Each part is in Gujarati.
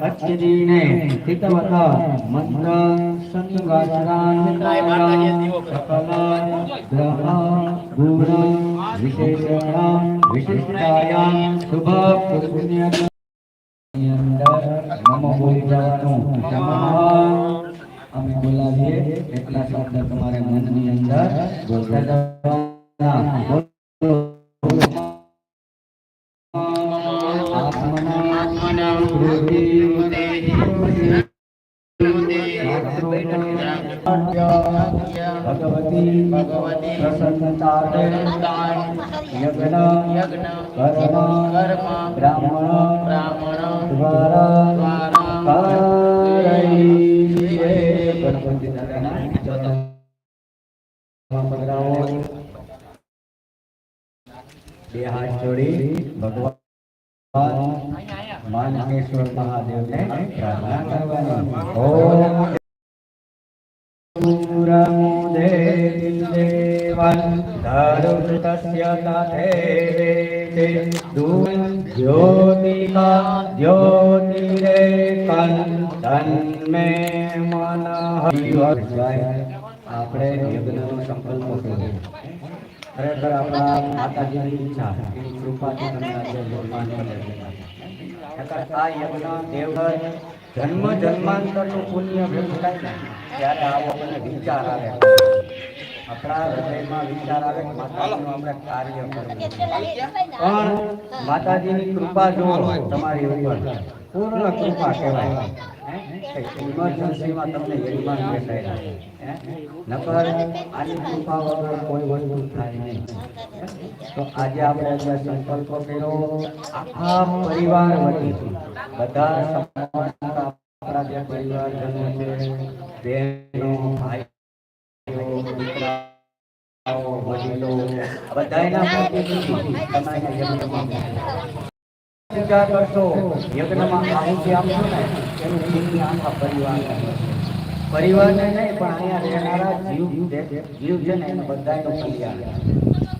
અચ્છજીને હિતવત મંત્ર સંગાચરાન સકલ ગ્રહ ગુણ વિશેષણ વિશિષ્ટાયામ શુભ પુણ્ય ની અંદર નમો બોલી જવાનું નમઃ અમે બોલાવીએ એટલા શબ્દ તમારે મનની અંદર બોલતા જવાના બ્રાહ્મણ બ્રાહ્મણ દ્વારા દ્વારા કરૈયે. ગણપતિ દાદાના ચરણોમાં પધરાવો. બે હાથ જોડી ભગવાન માનકેશ્વર મહાદેવને પ્રાર્થના કરવાની ઓમ પુરમુદે દેવન ધરુતસ્ય તથેવેતે દૂન જ્યોતિકા જ્યોતિરેકન તન્મે મનઃ આપણે યજ્ઞનો સંકલ્પ કર્યો ખરેખર આપણા માતાજીની ઈચ્છા એની કૃપાથી તમે આજે મળે છે આ યજ્ઞ દેવઘર જન્મ જન્માંતરનું પુણ્ય ભેગું થાય ત્યારે આવો મને વિચાર આવે. આપણા હૃદયમાં વિચાર આવે કે માતાજીનું આપણે કાર્ય કરવું. પણ માતાજીની કૃપા જો તમારી ઉપર પૂર્ણ કૃપા કહેવાય ઇમરજન્સીમાં તમને યજમાન બેસાડ્યા હે? નકર આની કૃપા વગર કોઈ વસ્તુ થાય નહીં તો આજે આપણે જે સંકલ્પ કર્યો આખા પરિવાર વતીથી બધા સમાજના આપણા જે પરિવારજનો છે બહેનો ભાઈઓ દીકરાઓ વડીલો બધાયના પ્રતિનિધિ તમારા યજ્ઞમાં પૂજા કરશો. યજ્ઞમાં આહુતિ આપશો ને, એનું પુણ્ય આખા પરિવારને. પરિવારને નહીં, પણ અહીંયા રહેનારા જીવ જે- જીવ છે ને એને બધા કલ્યાણ.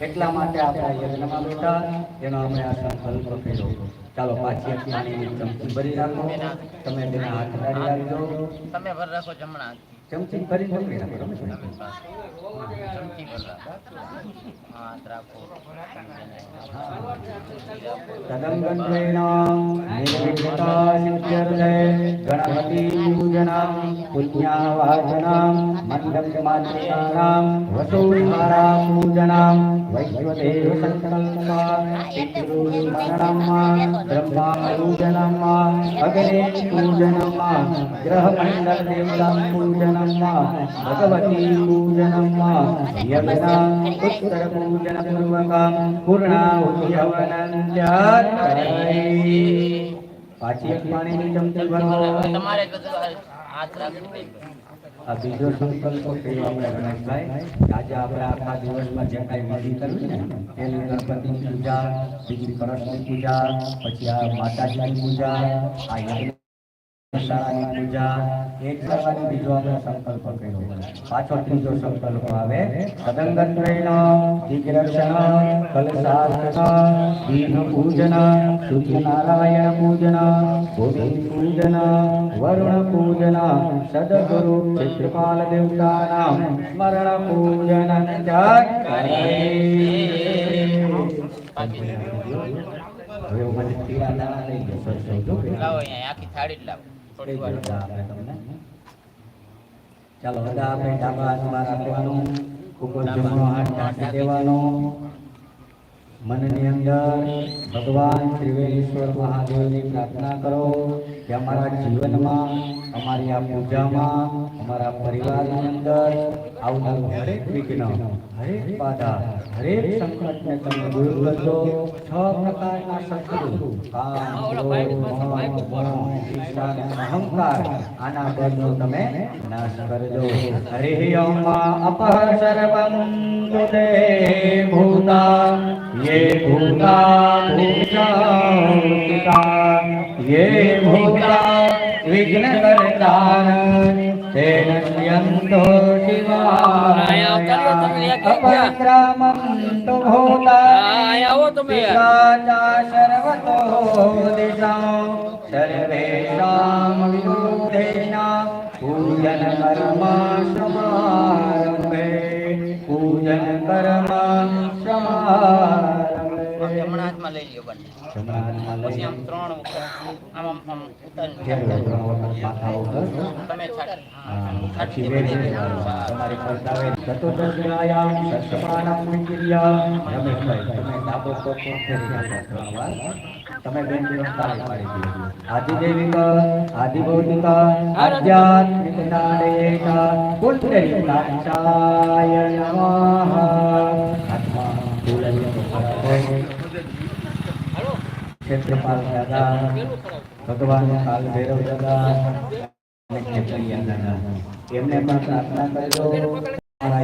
એટલા માટે આપણે યજ્ઞમાં બેઠા, એનો અમે આ સંકલ્પ કર્યો. ચાલો, પાછી પાણીની ભરી રાખો. તમે તેના હાથ રાખજો. તમે ભર રાખો જમણા ચમચી ભરી પકડી રાખો ચમચી ભર રાખો હાથ રાખો તદંગંત્રેણ નિર્વિઘ્નતા સિદ્ધ્યર્થે ગણપતિ પૂજનમ પુણ્યાવાચનમ મંડપમાત્રાણામ વસુધારા પૂજનમ వైశ్వదేవశంకరమ్మ పితృమరణమ్మ బ్రహ్మాపూజనమ్మ అగ్నే పూజనమ్మ గ్రహమండల దేవతాం పూజనమ్మ భగవతీ పూజనమ్మ యమన ఉత్తర పూజన పూర్వకం పూర్ణాహుతియవనంద్య పాఠ్యమాణి આ બીજો સંકલ્પ કર્યો આપણે આજે આપણે આખા દિવસમાં જે કાંઈ વિધિ કરવી ને એની ગણપતિની પૂજા, બીજી કળશની પૂજા, પછી આ માતાજીની પૂજા, આ શાળાની પૂજન પૂજન વરુણ પૂજન સદગુરુ ચિત્રપાલ દેવતાના સ્મરણ પૂજન હવે મને પીળા દાણા લઈ ગયો લાવો અહીંયા, આખી થાળી જ લાવો. થોડી વાર ચાલો બધા આપણે ડાબા હાથમાં રાખવાનું ઉપર જમણો હાથ કાઢી દેવાનો. મનની અંદર ભગવાન ત્રિવેલેશ્વર મહાદેવની પ્રાર્થના કરો કે અમારા જીવનમાં, અમારી આ પૂજામાં, અમારા પરિવારની અંદર આવનારું હરેક વિઘ્ન, હરેક બાધા, હરેક સંકટને તમે દૂર કરજો. છ પ્રકારના શત્રુ અહંકાર, આના બધો તમે નાશ કરજો. હરિ અપહ સર્વમ ભૂતા ये भूता पूजा ये भूता विघ्न करता तेन यंतो शिवाय अपवित्रमं तु भूताय पिशाचा सर्वतो दिशां सर्वेषां विरोधेन पूजन कर्मा समारम्भे पूजन कर्मा જમણા હાથમાં લઈ લ્યો બંને જમણા હાથમાં લઈ આમ ત્રણ વખત આમ આમ આમ ઉતારીને ફેરવો, ત્રણ વખત માથા ઉપર તમે છાટ હા, પછી વેચી દેવાનું. તમારી ફરતાવે ચતુર્દશિયાયામ સત્સમાનમ વિકિર્યા. રમેશભાઈ, તમે ડાબો પગ પર ફેરવી નાખો ત્રણ વાર. તમે બેન બેન તાળી પાડી દીધી. આદિદેવિક આદિભૌતિક આધ્યાત્મિક નમઃ હોય. ક્ષેત્રપાલ દાદા, ભગવાન કાલ ભૈરવ દાદા એમને પણ પ્રાર્થના કરજો.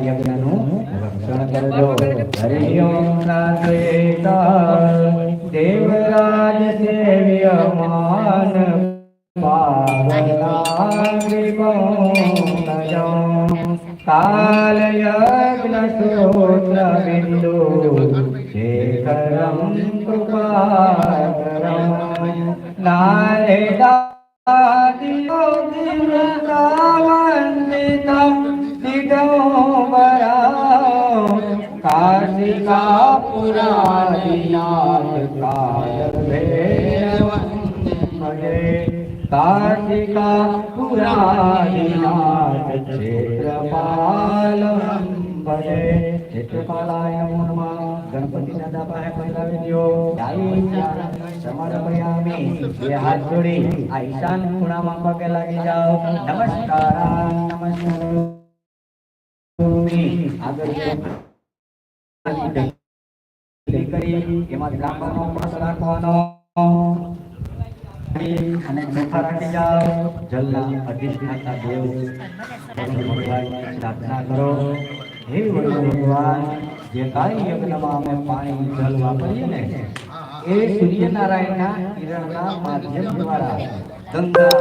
યજ્ઞનું રક્ષણ કરજો. હરિ ઓમ દેવરાજ સેવ્ય માન સ્ત્રોત્ર બિંદુ શેખરમ કૃપાકરમ નારેદાદિયોગિવૃતાવન્દિતમ દિગંબરા કાર્તિકા પુરાદિનાથ કાલભૈરવંદે કાર્તિકા ક્ષેત્રપાલમ ભજે ક્ષેત્રપાલાય નમો નમઃ ગણપતિ દાદા પાસે પધરાવી દ્યો ડાળી સમર્પયામિ બે હાથ જોડી આ ઈશાન કરી એમાં રાખવાનો અને ચોખા રાખી જાઓ જલના પ્રાર્થના કરો હે ભગવાન જે કાંઈ યજ્ઞમાં અમે પાણી જલ વાપરીએ ને એ સૂર્યનારાયણના કિરણના માધ્યમ દ્વારા ગંગા